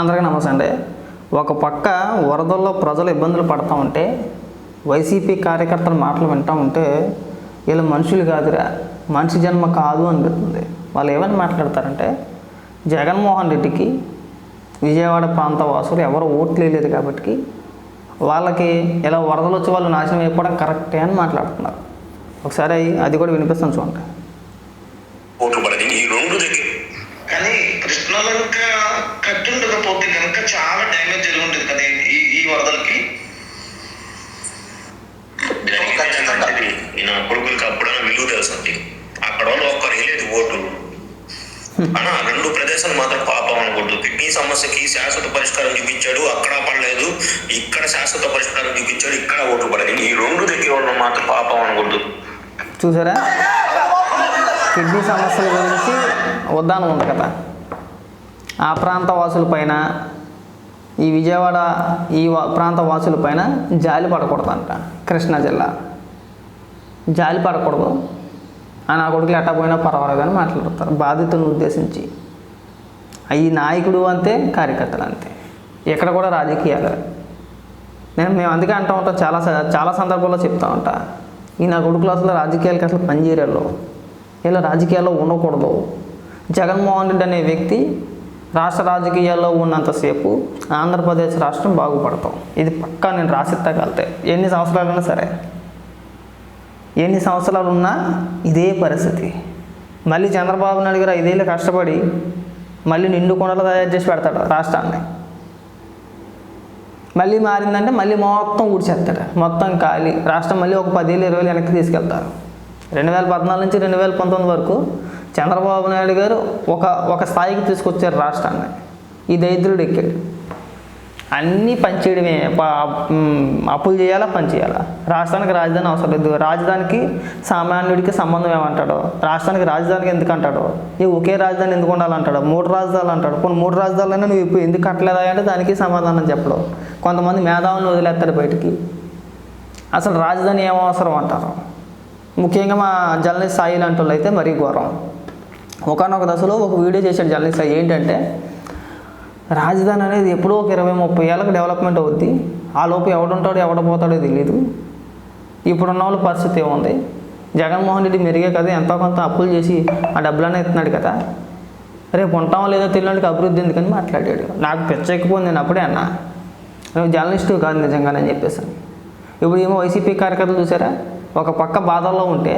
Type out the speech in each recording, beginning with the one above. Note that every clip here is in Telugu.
అందరికీ నమస్తే అండి. ఒక పక్క వరదల్లో ప్రజలు ఇబ్బందులు పడతా ఉంటే వైసీపీ కార్యకర్తల మాటలు వింటా ఉంటే వీళ్ళు మనుషులు కాదురా మనిషి జన్మ కాదు అనిపిస్తుంది. వాళ్ళు ఏమని మాట్లాడతారంటే జగన్మోహన్ రెడ్డికి విజయవాడ ప్రాంత వాసులు ఎవరు ఓట్లు వేయలేదు కాబట్టి వాళ్ళకి ఇలా వరదలు వచ్చి వాళ్ళు నాశనం అయిపోవడం కరెక్టే అని మాట్లాడుతున్నారు. ఒకసారి అది కూడా వినిపిస్తాను చూడండి. ఈ రెండు దగ్గర. కానీ కృష్ణలో ఇంకా కట్టి ఉండకపోతే కనుక చాలా డ్యామేజ్ జరిగి ఉండేది కదా ఈ ఈ వరదలకి? నా కొడుకులకి అప్పుడైనా విలువ తెలుసు అంటే అక్కడ వాళ్ళు ఒక్కరు వేయలేదు ఓటు. అన్న రెండు ప్రదేశాలు మాత్రం పాపం అనకూడదు కిడ్నీ సమస్యకి శాశ్వత పరిష్కారం చూపించాడు అక్కడ పడలేదు ఇక్కడ శాశ్వత పరిష్కారం చూపించాడు ఇక్కడ ఓటు పడని ఈ రెండు దగ్గర ఉన్న మాత్రం పాపం అనకూడదు చూసారా? కిడ్నీ సమస్యల గురించి ఉద్దానం ఉంది కదా. ఆ ప్రాంత వాసులపైన ఈ విజయవాడ ఈ ప్రాంత వాసులపైన జాలి పడకూడదంట కృష్ణా జిల్లా. జాలి పడకూడదు. ఆ నా కొడుకులు ఎట్టా పోయినా పర్వాలేదు అని మాట్లాడతారు బాధితులను ఉద్దేశించి. ఈ నాయకుడు అంతే కార్యకర్తలు అంతే. ఇక్కడ కూడా రాజకీయాలు నేను మేము అందుకే అంటూ ఉంటాం చాలా స- చాలా సందర్భాల్లో చెప్తా ఉంటా. ఈ నా కొడుకులు అసలు రాజకీయాలకి అసలు పనిచేయరు ఇలా రాజకీయాల్లో ఉండకూడదు. జగన్మోహన్ రెడ్డి అనే వ్యక్తి రాష్ట్ర రాజకీయాల్లో ఉన్నంతసేపు ఆంధ్రప్రదేశ్ రాష్ట్రం బాగుపడతాం. ఇది పక్కా నేను రాసిత్తగలితే ఎన్ని సంవత్సరాలైనా సరే. ఎన్ని సంవత్సరాలు ఉన్నా ఇదే పరిస్థితి. మళ్ళీ చంద్రబాబు నాయుడు గారు ఐదేళ్ళు కష్టపడి మళ్ళీ నిండు కొండలు తయారు చేసి పెడతాడు రాష్ట్రాన్ని. మళ్ళీ మారిందంటే మళ్ళీ మొత్తం ఊడ్చేస్తాడు. మొత్తం ఖాళీ. రాష్ట్రం మళ్ళీ ఒక పదేళ్ళు ఇరవై వెనక్కి తీసుకెళ్తారు. రెండు వేల పద్నాలుగు నుంచి రెండు వేల పంతొమ్మిది వరకు చంద్రబాబు నాయుడు గారు ఒక ఒక స్థాయికి తీసుకొచ్చారు రాష్ట్రాన్ని. ఈ దరిద్రుడు ఎక్కాడు. అన్నీ పనిచేయడమే అప్పులు చేయాలా పని చేయాలా? రాష్ట్రానికి రాజధాని అవసరం లేదు. రాజధానికి సామాన్యుడికి సంబంధం ఏమంటాడో? రాష్ట్రానికి రాజధానికి ఎందుకు అంటాడో? ఏ ఒకే రాజధాని ఎందుకు ఉండాలంటాడో? మూడు రాజధానులు అంటాడు. కొన్ని మూడు రాజధానులైనా నువ్వు ఇప్పుడు ఎందుకు కట్టలేదా అంటే దానికి సమాధానం చెప్పడం. కొంతమంది మేధావులను వదిలేస్తాడు బయటికి. అసలు రాజధాని ఏమవసరం అవసరం అంటారు? ముఖ్యంగా మా జర్నలిస్ట్ సాయి లాంటి వాళ్ళు అయితే మరీ ఘోరం. ఒకనొక దశలో ఒక వీడియో చేశాడు జర్నలిస్ట్ సాయి ఏంటంటే రాజధాని అనేది ఎప్పుడో ఒక ఇరవై ముప్పై ఏళ్ళకి డెవలప్మెంట్ అవుద్ది. ఆ లోపు ఎవడుంటాడో ఎవడపోతాడో తెలియదు ఇప్పుడున్న వాళ్ళ పరిస్థితి ఏముంది? జగన్మోహన్ రెడ్డి మెరిగే కదా ఎంతో కొంత అప్పులు చేసి ఆ డబ్బులనే ఇస్తున్నాడు కదా. రేపు ఉంటామో లేదో తెలియడానికి అభివృద్ధి ఎందుకని మాట్లాడాడు. నాకు పెచ్చెక్కిపోయింది నేను అప్పుడే అన్నా. నువ్వు జర్నలిస్టు కాదు నిజంగానని చెప్పేసాను ఇప్పుడు ఏమో వైసీపీ కార్యకర్తలు చూసారా? ఒక పక్క బాధల్లో ఉంటే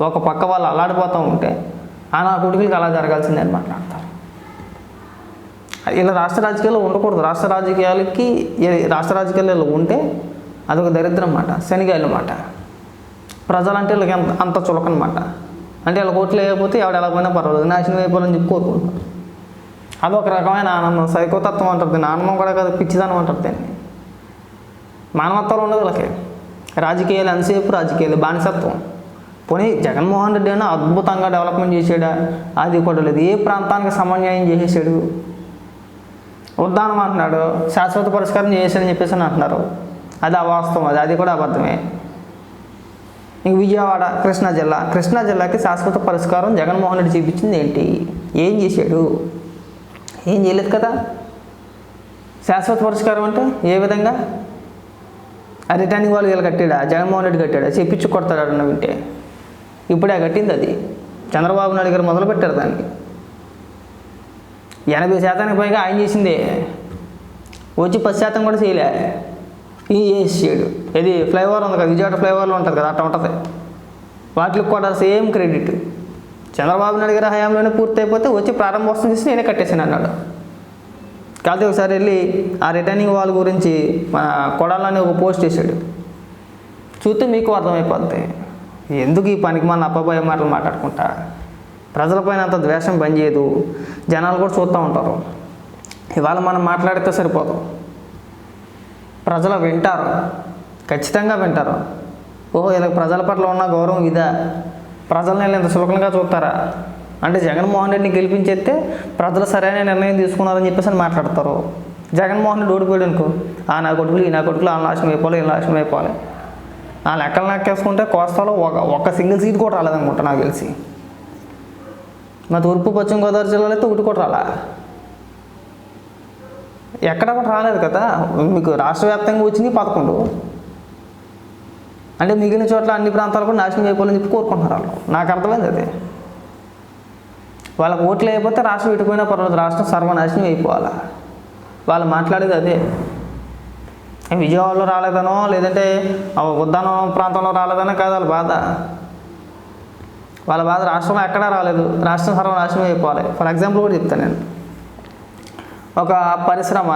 ఒక పక్క వాళ్ళు అల్లాడిపోతూ ఉంటే ఆ నా కొడుకులకి అలా జరగాల్సిందే అని మాట్లాడతారు ఇలా రాష్ట్ర రాజకీయాల్లో ఉండకూడదు. రాష్ట్ర రాజకీయాలకి రాష్ట్ర రాజకీయాల్లో ఉంటే అదొక దరిద్రం అన్నమాట శనిగాయలు అన్నమాట. ప్రజలంటే వీళ్ళకి అంత అంత చులకనమాట అంటే వీళ్ళకి ఓట్లు వేయకపోతే ఎవడు ఎలా పోయినా పర్వాలేదు. నాశనం అయిపోవాలని చెప్పి కోరుకుంటున్నారు. అదొక రకమైన ఆనందం. సైకోతత్వం అంటారు దీన్ని. ఆనందం కూడా కాదు పిచ్చిదనం అంటారు దీన్ని. మానవత్వాలు ఉండదు వీళ్ళకి. రాజకీయాలు ఎంతసేపు రాజకీయాలు? బానిసత్వం. పోనీ జగన్మోహన్ రెడ్డి అయినా అద్భుతంగా డెవలప్మెంట్ చేసాడా అది కూడా లేదు. ఏ ప్రాంతానికి సమన్వయం చేసేసాడు? ఉద్దానం అంటున్నాడు. శాశ్వత పరిష్కారం చేశాడని చెప్పేసి అని అంటున్నారు. అది అవాస్తవం. అది అది కూడా అబద్ధమే. ఇంక విజయవాడ కృష్ణా జిల్లా. కృష్ణా జిల్లాకి శాశ్వత పరిష్కారం జగన్మోహన్ రెడ్డి చూపించింది ఏంటి? ఏం చేశాడు? ఏం చేయలేదు కదా? శాశ్వత పరిష్కారం అంటే ఏ విధంగా? రిటర్నింగ్ వాళ్ళు వీళ్ళు కట్టాడా? జగన్మోహన్ రెడ్డి కట్టాడా? చెప్పించి కొడతాడు అన్న వింటే. ఇప్పుడే కట్టింది అది. చంద్రబాబు నాయుడు గారు మొదలు పెట్టారు దాన్ని. ఎనభై శాతానికి పైగా ఆయన చేసిందే. వచ్చి పది శాతం కూడా చేయలే. ఈ చేయడు. ఇది ఫ్లైఓవర్ ఉంది కదా విజయవాడ ఫ్లైఓవర్లో ఉంటుంది కదా అట్లా ఉంటుంది. వాటికి కూడా సేమ్ క్రెడిట్. చంద్రబాబు నాయుడు గారి హయాంలోనే పూర్తి అయిపోతే వచ్చి ప్రారంభోత్సవం చేసి నేనే కట్టేసాను అన్నాడు. కాకపోతే ఒకసారి వెళ్ళి ఆ రిటర్నింగ్ వాళ్ళ గురించి మన కొడాలని ఒక పోస్ట్ చేశాడు. చూస్తే మీకు అర్థమైపోద్ది. ఎందుకు ఈ పనికి మన అబ్బాయి మాటలు మాట్లాడుకుంటా? ప్రజలపైన అంత ద్వేషం పనిచేయదు జనాలు కూడా చూస్తూ ఉంటారు. ఇవాళ మనం మాట్లాడితే సరిపోదు. ప్రజలు వింటారు. ఖచ్చితంగా వింటారు. ఓహో ఇలా ప్రజల పట్ల ఉన్న గౌరవం ఇదా. ప్రజల్ని వీళ్ళు ఇంత సులభంగా చూస్తారా? అంటే జగన్మోహన్ రెడ్డిని గెలిపించేస్తే ప్రజలు సరైన నిర్ణయం తీసుకున్నారని చెప్పేసి అని మాట్లాడతారు. జగన్మోహన్ రెడ్డి ఓడిపోయాడు అనుకో ఆ నా కొడుకులు ఈ నా కొడుకులు ఆ నాశనం అయిపోవాలి ఈ నాశనం అయిపోవాలి ఆ లెక్కలు నాకేసుకుంటే కోస్తాలో ఒక ఒక సింగిల్ సీట్ కూడా రాలేదనుకుంటా నాకు తెలిసి. మా తూర్పు పశ్చిమ గోదావరి జిల్లాలో అయితే ఒకటి కూడా రాలా. ఎక్కడ కూడా రాలేదు కదా. మీకు రాష్ట్ర వ్యాప్తంగా వచ్చినాయి పదకొండు. అంటే మిగిలిన చోట్ల అన్ని ప్రాంతాలు కూడా నాశనం అయిపోవాలని చెప్పి కోరుకుంటున్నారు వాళ్ళు. నాకు అర్థమైంది అది. వాళ్ళకి ఓట్లు అయిపోతే రాష్ట్రం విడిపోయినా పర్వాలేదు. రాష్ట్రం సర్వనాశనం అయిపోవాలా. వాళ్ళు మాట్లాడేది అదే. విజయవాడలో రాలేదనో లేదంటే ఆ ఉద్దానం ప్రాంతంలో రాలేదనో కాదు వాళ్ళ బాధ. వాళ్ళ బాధ రాష్ట్రంలో ఎక్కడా రాలేదు. రాష్ట్రం సర్వనాశనం అయిపోవాలి. ఫర్ ఎగ్జాంపుల్ కూడా చెప్తాను నేను. ఒక పరిశ్రమ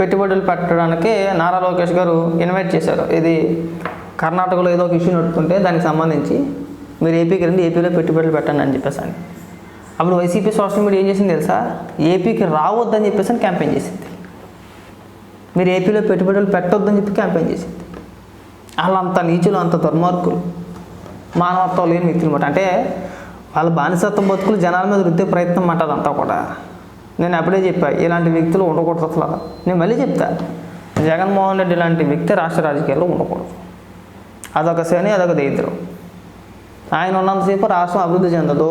పెట్టుబడులు పెట్టడానికి నారా లోకేష్ గారు ఇన్వైట్ చేశారు. ఇది కర్ణాటకలో ఏదో ఒక ఇష్యూ నడుపుతుంటే దానికి సంబంధించి మీరు ఏపీకి రండి ఏపీలో పెట్టుబడులు పెట్టండి అని చెప్పేసి అని. అప్పుడు వైసీపీ సోషల్ మీడియా ఏం చేసింది తెలుసా? ఏపీకి రావద్దని చెప్పేసి అని క్యాంపెయిన్ చేసింది. మీరు ఏపీలో పెట్టుబడులు పెట్టొద్దని చెప్పి క్యాంపెయిన్ చేసింది. వాళ్ళు అంత నీచులు అంత దుర్మార్గులు. మానవత్వం లేని వ్యక్తులు అనమాట అంటే వాళ్ళ బానిసత్వం బతుకులు జనాల మీద రుద్దే ప్రయత్నం మాట అదంతా కూడా. నేను అప్పుడే చెప్పా ఇలాంటి వ్యక్తులు ఉండకూడదు అసలు. నేను మళ్ళీ చెప్తా జగన్మోహన్ రెడ్డి లాంటి వ్యక్తి రాష్ట్ర రాజకీయాల్లో ఉండకూడదు. అదొక శని అదొక దరిద్రం. ఆయన ఉన్నంతసేపు రాష్ట్రం అభివృద్ధి చెందదు.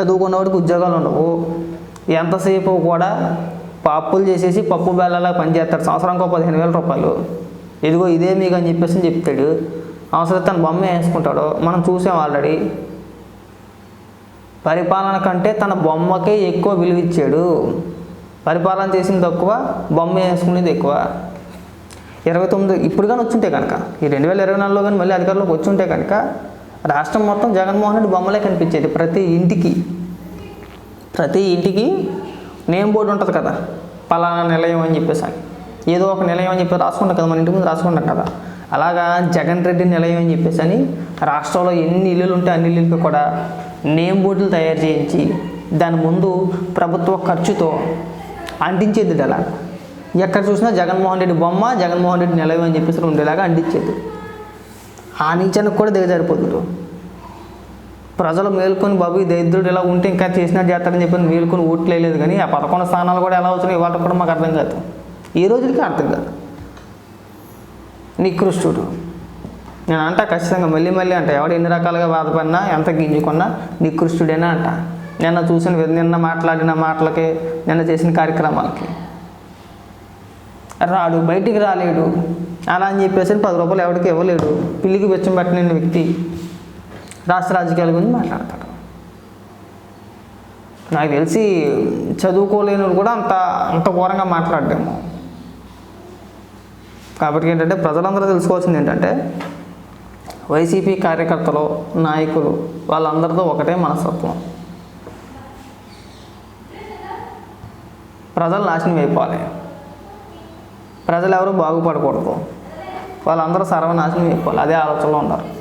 చదువుకున్నవాడికి ఉద్యోగాలు ఉండవు. ఎంతసేపు కూడా పప్పులు చేసేసి పప్పు బేళ్ళలా పనిచేస్తాడు. సంవత్సరానికి ఒక పదిహేను వేల రూపాయలు. ఇదిగో ఇదే మీకు అని చెప్పేసి చెప్తాడు. అవసరం తన బొమ్మ వేసుకుంటాడు. మనం చూసాం ఆల్రెడీ పరిపాలన కంటే తన బొమ్మకే ఎక్కువ విలువ ఇచ్చాడు. పరిపాలన చేసింది తక్కువ బొమ్మ వేసుకునేది ఎక్కువ. ఇరవై తొమ్మిది ఇప్పుడు కానీ వచ్చుంటే కనుక ఈ రెండు వేల ఇరవై నాలుగులో కానీ మళ్ళీ అధికారంలోకి వచ్చుంటే కనుక రాష్ట్రం మొత్తం జగన్మోహన్ రెడ్డి బొమ్మలే కనిపించేది ప్రతి ఇంటికి. ప్రతి ఇంటికి నేమ్ బోర్డు ఉంటుంది కదా పలానా నిలయం అని చెప్పేసి. అని ఏదో ఒక నిలయం అని చెప్పి రాసుకుంటాం కదా మన ఇంటి ముందు రాసుకుంటాం కదా. అలాగా జగన్ రెడ్డి నిలయం అని చెప్పేసి అని రాష్ట్రంలో ఎన్ని ఇల్లులు ఉంటే అన్ని ఇల్లులకి కూడా నేమ్ బోర్డులు తయారు చేయించి దాని ముందు ప్రభుత్వ ఖర్చుతో అంటించేది అలా ఎక్కడ చూసినా జగన్మోహన్ రెడ్డి బొమ్మ జగన్మోహన్ రెడ్డి నిలయం అని చెప్పేసి ఉండేలాగా అంటించేది. ఆ నీచానికి కూడా దిగజారిపోతుంది ప్రజలు మేల్కొని బాబు ఈ దరిద్రుడు ఇలా ఉంటే ఇంకా చేసినట్టు చేస్తాడని చెప్పి మేల్కొని ఓట్లేదు కానీ ఆ పదకొండు స్థానాలు కూడా ఎలా అవుతున్నాయి ఇవాళ కూడా మాకు అర్థం కాదు. ఈ రోజులకి అర్థం కాదు. నికృష్టుడు. నేను అంట ఖచ్చితంగా మళ్ళీ మళ్ళీ అంట ఎవడు ఎన్ని రకాలుగా బాధపడినా ఎంత గింజుకున్నా నికృష్టుడేనా అంట. నిన్న చూసిన నిన్న మాట్లాడిన మాటలకి నిన్న చేసిన కార్యక్రమాలకి. రాడు బయటికి రాలేడు. అలా అని చెప్పేసి పది రూపాయలు ఎవరికి ఇవ్వలేడు. పిల్లికి వెచ్చం పెట్టిన వ్యక్తి. రాష్ట్ర రాజకీయాల గురించి మాట్లాడతాడు. నాకు తెలిసి చదువుకోలేని వాళ్ళు కూడా అంత అంత ఘోరంగా మాట్లాడలేము కాబట్టి ఏంటంటే ప్రజలందరూ తెలుసుకోవాల్సింది ఏంటంటే వైసీపీ కార్యకర్తలు నాయకులు వాళ్ళందరితో ఒకటే మనస్తత్వం. ప్రజలు నాశనం అయిపోవాలి. ప్రజలు ఎవరు బాగుపడకూడదు. వాళ్ళందరూ సర్వనాశనం అయిపోవాలి. అదే ఆలోచనలో ఉన్నారు.